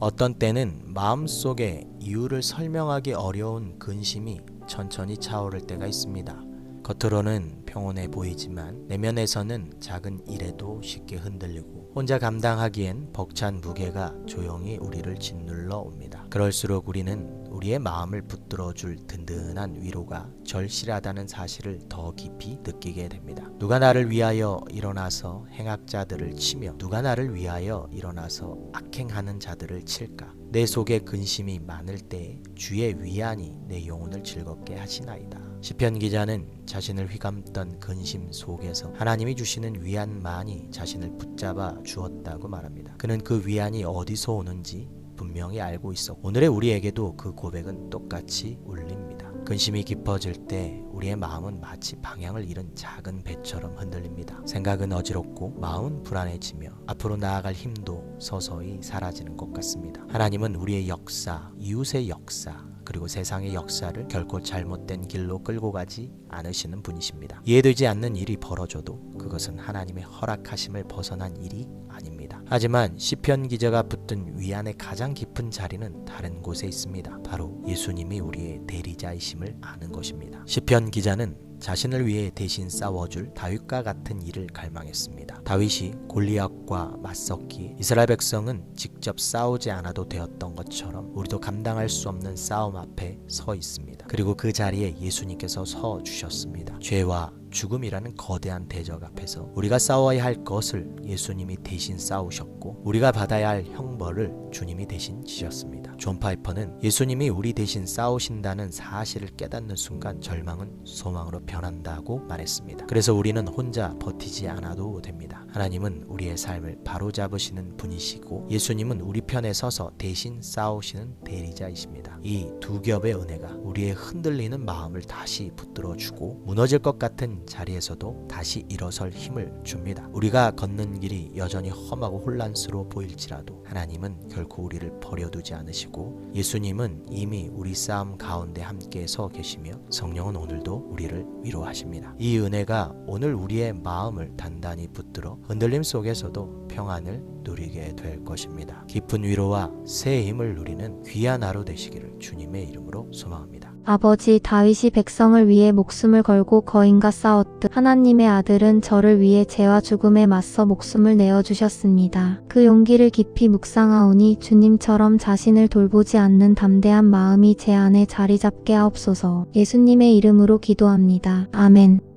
어떤 때는 마음속에 이유를 설명하기 어려운 근심이 천천히 차오를 때가 있습니다. 겉으로는 평온해 보이지만 내면에서는 작은 일에도 쉽게 흔들리고 혼자 감당하기엔 벅찬 무게가 조용히 우리를 짓눌러 옵니다. 그럴수록 우리는 우리의 마음을 붙들어 줄 든든한 위로가 절실하다는 사실을 더 깊이 느끼게 됩니다. 누가 나를 위하여 일어나서 행악자들을 치며 누가 나를 위하여 일어나서 악행하는 자들을 칠까? 내 속에 근심이 많을 때 주의 위안이 내 영혼을 즐겁게 하시나이다. 시편 기자는 자신을 휘감던 근심 속에서 하나님이 주시는 위안만이 자신을 붙잡아 주었다고 말합니다. 그는 그 위안이 어디서 오는지 분명히 알고 있어 오늘의 우리에게도 그 고백은 똑같이 울립니다. 근심이 깊어질 때 우리의 마음은 마치 방향을 잃은 작은 배처럼 흔들립니다. 생각은 어지럽고 마음은 불안해지며 앞으로 나아갈 힘도 서서히 사라지는 것 같습니다. 하나님은 우리의 역사, 이웃의 역사, 그리고 세상의 역사를 결코 잘못된 길로 끌고 가지 않으시는 분이십니다. 이해되지 않는 일이 벌어져도 그것은 하나님의 허락하심을 벗어난 일이 아닙니다. 하지만 시편 기자가 붙든 위안의 가장 깊은 자리는 다른 곳에 있습니다. 바로 예수님이 우리의 대리자이심을 아는 것입니다. 시편 기자는 자신을 위해 대신 싸워줄 다윗과 같은 일을 갈망했습니다. 다윗이 골리앗과 맞섰기에 이스라엘 백성은 직접 싸우지 않아도 되었던 것처럼 우리도 감당할 수 없는 싸움 앞에 서 있습니다. 그리고 그 자리에 예수님께서 서 주셨습니다. 죄와 죽음이라는 거대한 대적 앞에서 우리가 싸워야 할 것을 예수님이 대신 싸우셨고 우리가 받아야 할 형벌을 주님이 대신 지셨습니다. 존 파이퍼는 예수님이 우리 대신 싸우신다는 사실을 깨닫는 순간 절망은 소망으로 변한다고 말했습니다. 그래서 우리는 혼자 버티지 않아도 됩니다. 하나님은 우리의 삶을 바로잡으시는 분이시고 예수님은 우리 편에 서서 대신 싸우시는 대리자이십니다. 이 두 겹의 은혜가 우리의 흔들리는 마음을 다시 붙들어 주고 무너질 것 같은 자리에서도 다시 일어설 힘을 줍니다. 우리가 걷는 길이 여전히 험하고 혼란스러워 보일지라도 하나님은 결코 우리를 버려두지 않으시고 예수님은 이미 우리 싸움 가운데 함께 서 계시며 성령은 오늘도 우리를 위로하십니다. 이 은혜가 오늘 우리의 마음을 단단히 붙들어 흔들림 속에서도 평안을 누리게 될 것입니다. 깊은 위로와 새 힘을 누리는 귀한 하루 되시기를 주님의 이름으로 소망합니다. 아버지 다윗이 백성을 위해 목숨을 걸고 거인과 싸웠듯 하나님의 아들은 저를 위해 죄와 죽음에 맞서 목숨을 내어 주셨습니다. 그 용기를 깊이 묵상하오니 주님처럼 자신을 돌보지 않는 담대한 마음이 제 안에 자리 잡게 하옵소서. 예수님의 이름으로 기도합니다. 아멘.